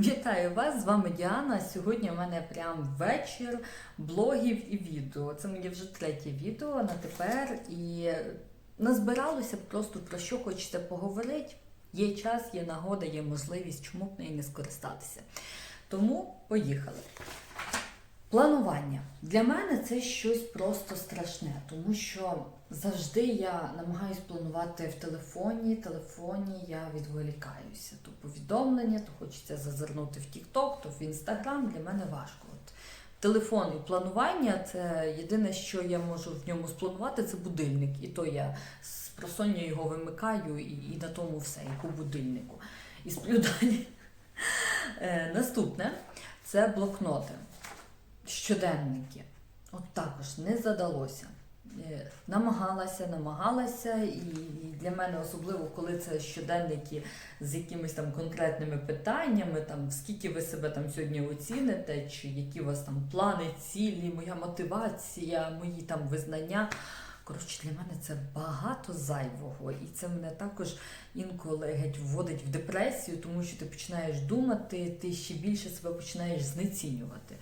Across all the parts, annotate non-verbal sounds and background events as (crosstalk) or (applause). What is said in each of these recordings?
Вітаю вас! З вами Діана. Сьогодні в мене прям вечір блогів і відео. Це моє вже третє відео на тепер. І назбиралося просто про що хочете поговорити. Є час, є нагода, є можливість, чому б неї не скористатися. Тому поїхали. Планування для мене це щось просто страшне, тому що завжди я намагаюся планувати в телефоні. телефоні я відволікаюся. То повідомлення, то хочеться зазирнути в TikTok, то в Instagram. Для мене важко. От телефон і планування це єдине, що я можу в ньому спланувати, це будильник. І то я з просоння його вимикаю, і, і на тому все, як у будильнику. І сплю (laughs) далі. Е, Наступне це блокноти щоденники. От також не задалося. Е, Намагалася, намагалася, і для мене особливо, коли це щоденники з якимись там конкретними питаннями, там скільки ви себе там сьогодні оціните, чи які у вас там плани, цілі, моя мотивація, мої там визнання. Коротше, для мене це багато зайвого, і це мене також інколи геть вводить в депресію, тому що ти починаєш думати, ти ще більше себе починаєш знецінювати.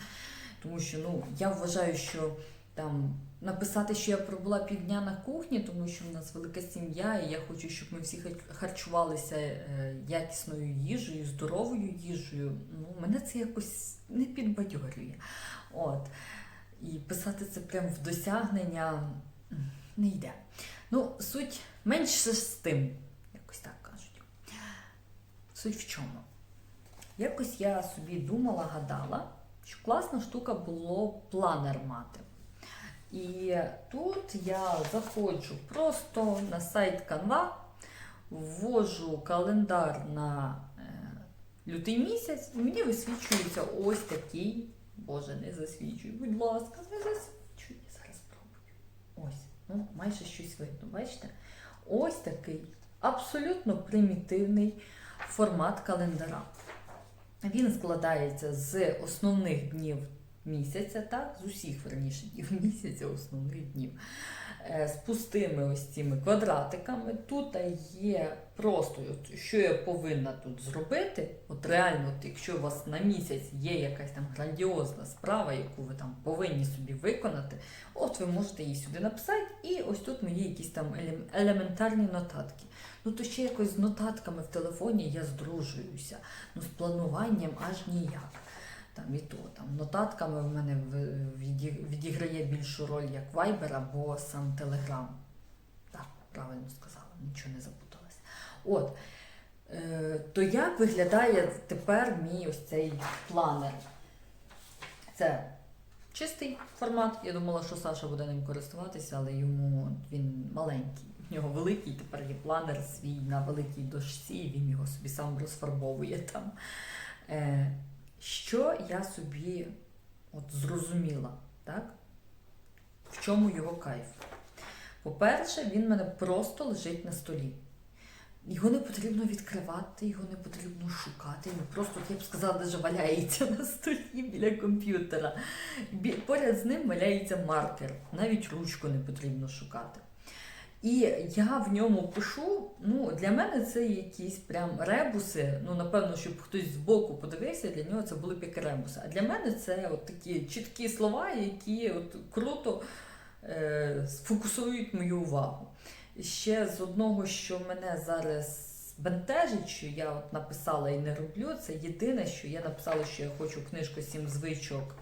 Тому що ну, я вважаю, що там написати, що я пробула півдня на кухні, тому що в нас велика сім'я, і я хочу, щоб ми всі харчувалися е, якісною їжею, здоровою їжею. Ну, мене це якось не підбадьорює. От. І писати це прямо в досягнення не йде. Ну, суть менше з тим, якось так кажуть. Суть в чому? Якось я собі думала, гадала, класна штука було планер мати. І тут я заходжу просто на сайт Canva, ввожу календар на е, лютий місяць, і мені висвічується ось такий. Боже, не засвічуй, будь ласка, не засвічуй. Я зараз спробую. Ось, ну, майже щось видно, бачите? Ось такий абсолютно примітивний формат календара. Він складається з основних днів місяця, так, з усіх верніше днів місяця, основних днів, е, з пустими ось цими квадратиками. Тут є просто, що я повинна тут зробити. От реально, от, якщо у вас на місяць є якась там грандіозна справа, яку ви там повинні собі виконати, от ви можете її сюди написати, і ось тут мої якісь там елементарні нотатки. Ну то ще якось з нотатками в телефоні я здружуюся. Ну, з плануванням аж ніяк. Там і то там нотатками в мене відіграє більшу роль як Viber або сам Telegram. Так, правильно сказала, нічого не запуталась. От. Е, то як виглядає тепер мій ось цей планер? Це чистий формат. Я думала, що Саша буде ним користуватися, але йому він маленький. В нього великий, тепер є планер свій на великій дошці, і він його собі сам розфарбовує там. Е, що я собі от зрозуміла, так? В чому його кайф? По-перше, він в мене просто лежить на столі. Його не потрібно відкривати, його не потрібно шукати. Він просто, я б сказала, навіть валяється на столі біля комп'ютера. Поряд з ним валяється маркер. Навіть ручку не потрібно шукати. І я в ньому пишу. Ну, для мене це якісь прям ребуси. Ну, напевно, щоб хтось збоку подивився, для нього це були б як ребуси. А для мене це от такі чіткі слова, які от круто е, сфокусують мою увагу. Ще з одного, що мене зараз бентежить, що я от написала і не роблю, це єдине, що я написала, що я хочу книжку «Сім звичок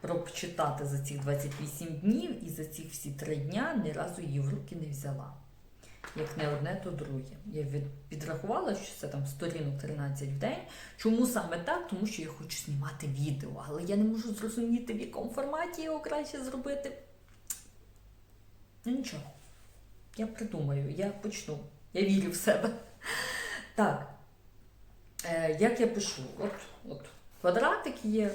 прочитати за цих 28 днів, і за ці всі три дня ні разу її в руки не взяла. Як не одне, то друге. Я підрахувала, що це там сторінок 13 в день. Чому саме так? Тому що я хочу знімати відео, але я не можу зрозуміти, в якому форматі його краще зробити. Ну нічого. Я придумаю, я почну. Я вірю в себе. Так. Е, як я пишу? От, от квадратик є,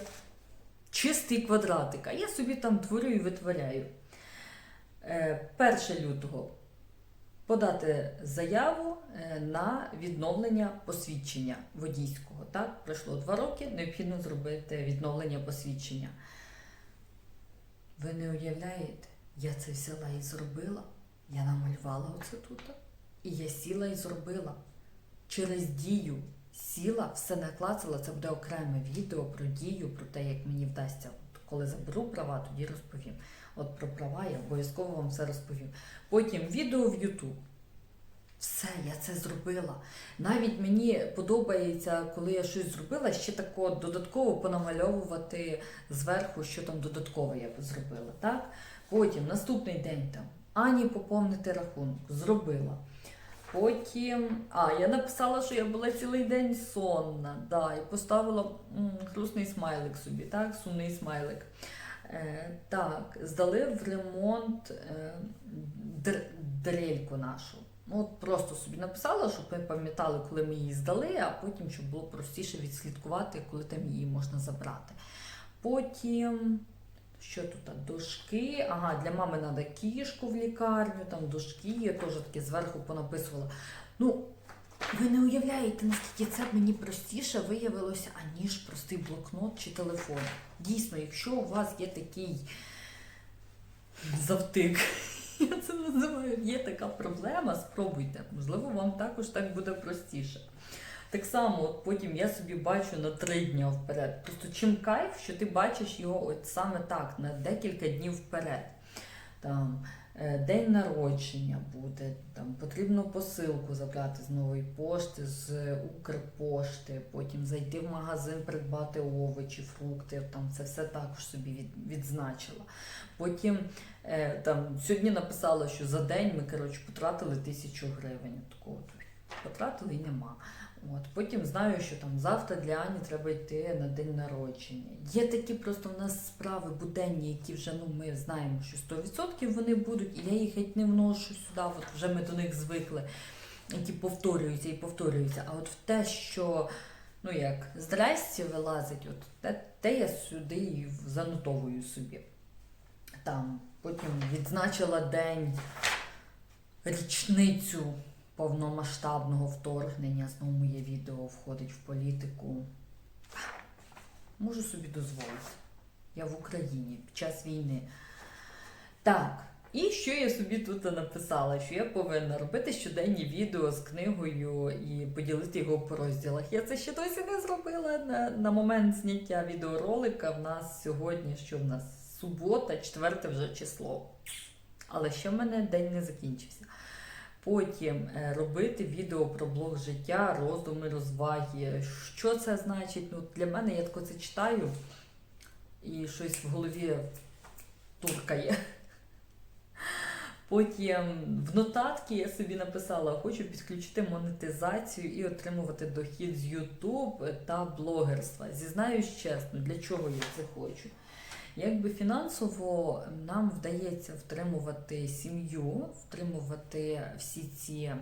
чистий квадратик, а я собі там творю і витворяю. Е, 1 лютого подати заяву е, на відновлення посвідчення водійського. Так? Пройшло два роки, необхідно зробити відновлення посвідчення. Ви не уявляєте, я це взяла і зробила. Я намалювала оце тут. І я сіла і зробила через дію сіла, все наклацала, це буде окреме відео про дію, про те, як мені вдасться. Коли заберу права, тоді розповім. От про права я обов'язково вам все розповім. Потім відео в YouTube. Все, я це зробила. Навіть мені подобається, коли я щось зробила, ще тако додатково понамальовувати зверху, що там додатково я зробила. Так? Потім наступний день там Ані поповнити рахунок. Зробила. Потім. А, я написала, що я була цілий день сонна. Да, і поставила грустний смайлик собі, так, сумний смайлик. Е, так, здали в ремонт е, др- дрельку нашу. Ну, от просто собі написала, щоб ми пам'ятали, коли ми її здали, а потім, щоб було простіше відслідкувати, коли там її можна забрати. Потім, що тут? Дошки. Ага, для мами треба кішку в лікарню, там дошки, я теж таке зверху понаписувала. Ну, ви не уявляєте, наскільки це мені простіше виявилося, аніж простий блокнот чи телефон. Дійсно, якщо у вас є такий завтик, (laughs) я це називаю, є така проблема, спробуйте. Можливо, вам також так буде простіше. Так само, от потім я собі бачу на три дні вперед. Просто чим кайф, що ти бачиш його от саме так, на декілька днів вперед. Там е, день народження буде, там потрібно посилку забрати з нової пошти, з Укрпошти, потім зайти в магазин, придбати овочі, фрукти. Там це все також собі від, відзначила. Потім е, там сьогодні написала, що за день ми коротше, потратили тисячу гривень. Такого потратили і нема. От потім знаю, що там завтра для Ані треба йти на день народження. Є такі просто в нас справи буденні, які вже ну ми знаємо, що 100% вони будуть, і я їх геть не вношу сюди. От вже ми до них звикли, які повторюються і повторюються. А от в те, що ну як здрасті вилазить, от те, те я сюди і занотовую собі. Там потім відзначила день річницю повномасштабного вторгнення. Знову моє відео входить в політику. Можу собі дозволити. Я в Україні під час війни. Так. І що я собі тут написала? Що я повинна робити щоденні відео з книгою і поділити його по розділах. Я це ще досі не зробила на, на момент зняття відеоролика. В нас сьогодні, що в нас субота, четверте вже число. Але ще в мене день не закінчився. Потім е, робити відео про блог життя, роздуми, розваги. Що це значить? Ну, для мене я тако це читаю і щось в голові туркає. Потім в нотатки я собі написала, хочу підключити монетизацію і отримувати дохід з YouTube та блогерства. Зізнаюсь чесно, для чого я це хочу. Якби фінансово нам вдається втримувати сім'ю, втримувати всі ці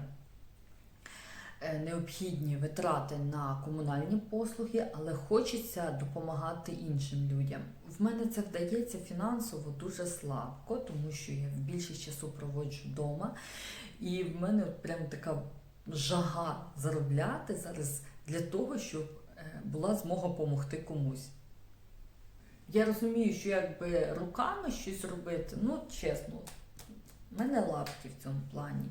е, необхідні витрати на комунальні послуги, але хочеться допомагати іншим людям. В мене це вдається фінансово дуже слабко, тому що я в більшість часу проводжу вдома, і в мене от прям така жага заробляти зараз для того, щоб е, була змога допомогти комусь. Я розумію, що якби руками щось робити, ну чесно, в мене лапки в цьому плані.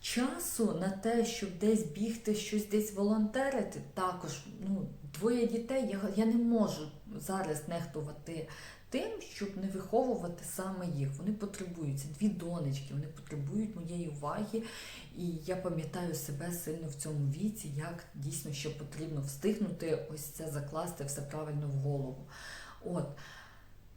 Часу на те, щоб десь бігти, щось десь волонтерити, також ну, двоє дітей, я, я не можу зараз нехтувати тим, щоб не виховувати саме їх. Вони потребують це дві донечки, вони потребують моєї уваги. І я пам'ятаю себе сильно в цьому віці, як дійсно ще потрібно встигнути ось це закласти все правильно в голову. От.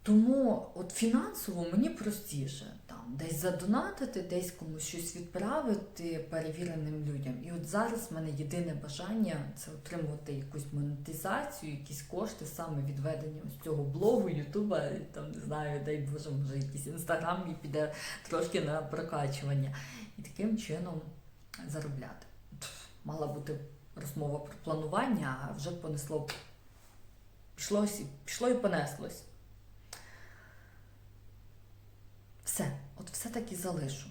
Тому от фінансово мені простіше там десь задонатити, десь комусь щось відправити перевіреним людям. І от зараз в мене єдине бажання це отримувати якусь монетизацію, якісь кошти саме від ведення ось цього блогу, Ютуба, там не знаю, дай Боже, може якийсь інстаграм і піде трошки на прокачування. І таким чином заробляти. Мала бути розмова про планування, а вже понесло пішло, і- пішло і понеслось. Все, от все так і залишу.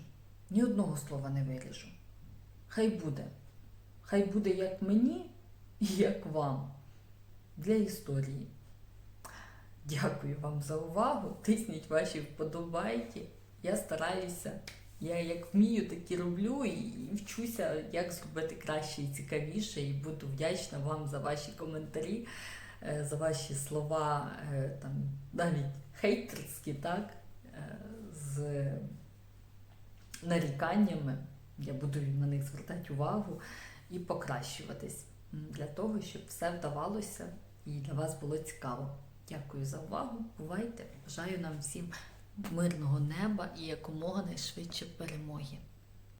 Ні одного слова не виріжу. Хай буде. Хай буде як мені і як вам. Для історії. Дякую вам за увагу. Тисніть ваші вподобайки. Я стараюся Я як вмію, так і роблю і вчуся, як зробити краще і цікавіше, і буду вдячна вам за ваші коментарі, за ваші слова, е, там навіть хейтерські, так, е, з наріканнями. Я буду на них звертати увагу і покращуватись для того, щоб все вдавалося і для вас було цікаво. Дякую за увагу. Бувайте! Бажаю нам всім мирного неба і якомога найшвидше перемоги.